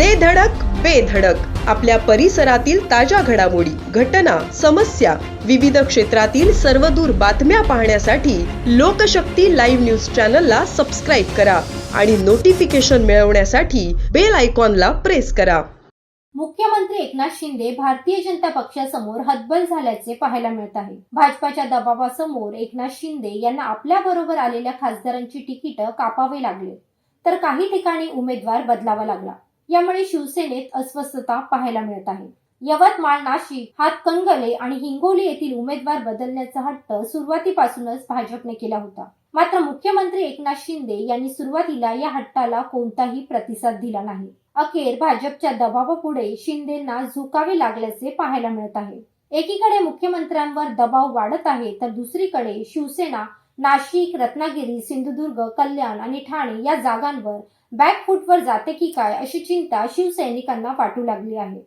दे धडक बेधडक आपल्या परिसरातील ताज्या घडामोडी घटना समस्या विविध क्षेत्रातील सर्वदूर बातम्या पाहण्यासाठी लोकशक्ती लाईव्ह न्यूज चॅनलला सबस्क्राईब करा आणि नोटिफिकेशन मिळवण्यासाठी बेल आयकॉनला प्रेस करा. मुख्यमंत्री एकनाथ शिंदे भारतीय जनता पक्षासमोर हतबल झाल्याचे पाहायला मिळत आहे. भाजपाच्या दबावासमोर एकनाथ शिंदे यांना आपल्या बरोबर आलेल्या खासदारांची तिकीट कापावे लागले. तर काही ठिकाणी उमेदवार बदलावा लागला. यामुळे शिवसेनेत अस्वस्थता पाहायला मिळत आहे. यवतमाळ नाशिक हातकणंगले आणि हिंगोली येथील उमेदवार बदलण्याचा हट्ट सुरुवातीपासूनच भाजपने केला होता. मात्र मुख्यमंत्री एकनाथ शिंदे यांनी सुरुवातीला या हट्टाला कोणताही प्रतिसाद दिला नाही. अखेर भाजपच्या दबावापुढे शिंदेना झुकावे लागल्याचे पाहायला मिळत आहे. एकीकडे मुख्यमंत्र्यांवर दबाव वाढत आहे तर दुसरीकडे शिवसेना नाशिक रत्नागिरी सिंधुदुर्ग कल्याण आणि ठाणे या जागांवर बॅकफूटवर जाते की काय अशी चिंता शिवसैनिकांना वाटू लागली आहे.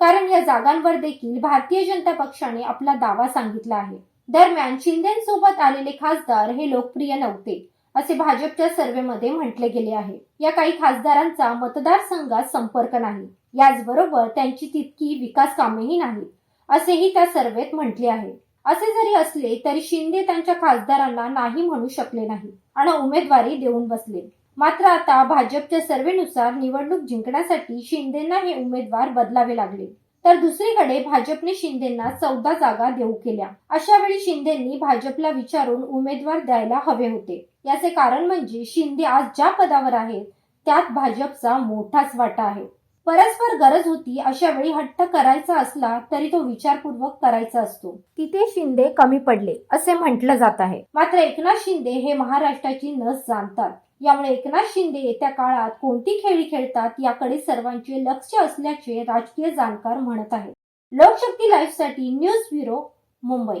कारण या जागांवर देखील भारतीय जनता पक्षाने आपला दावा सांगितला आहे. दरम्यान शिंदेसोबत आलेले खासदार हे लोकप्रिय नव्हते असे भाजपच्या सर्व्हेमध्ये म्हटले गेले आहे. या काही खासदारांचा मतदारसंघात संपर्क नाही. याचबरोबर त्यांची तितकी विकास कामेही नाहीत असेही त्या सर्वेत म्हटले आहे. असे जरी असले तरी शिंदे त्यांच्या खासदारांना नाही म्हणू शकले नाही आणि उमेदवारी देऊन बसले. मात्र आता भाजपच्या सर्वेनुसार निवडणूक जिंकण्यासाठी शिंदेना हे उमेदवार बदलावे लागले. तर दुसरीकडे भाजपने शिंदेना चौदा जागा देऊ केल्या. अशा वेळी शिंदेनी भाजपला विचारून उमेदवार द्यायला हवे होते. याचे कारण म्हणजे शिंदे आज ज्या पदावर आहेत त्यात भाजपचा मोठाच वाटा आहे. परस्पर गरज होती अशा वेळी हट्ट करायचा असला तरी तो विचारपूर्वक करायचा असतो. तिथे शिंदे कमी पडले असे म्हटलं जात आहे. मात्र एकनाथ शिंदे हे महाराष्ट्राची नस जाणतात. यामुळे एकनाथ शिंदे येत्या काळात कोणती खेळी खेळतात याकडे सर्वांचे लक्ष असल्याचे राजकीय जाणकार म्हणत आहेत. लोकशक्ती लाईफसाठी साठी न्यूज ब्युरो मुंबई.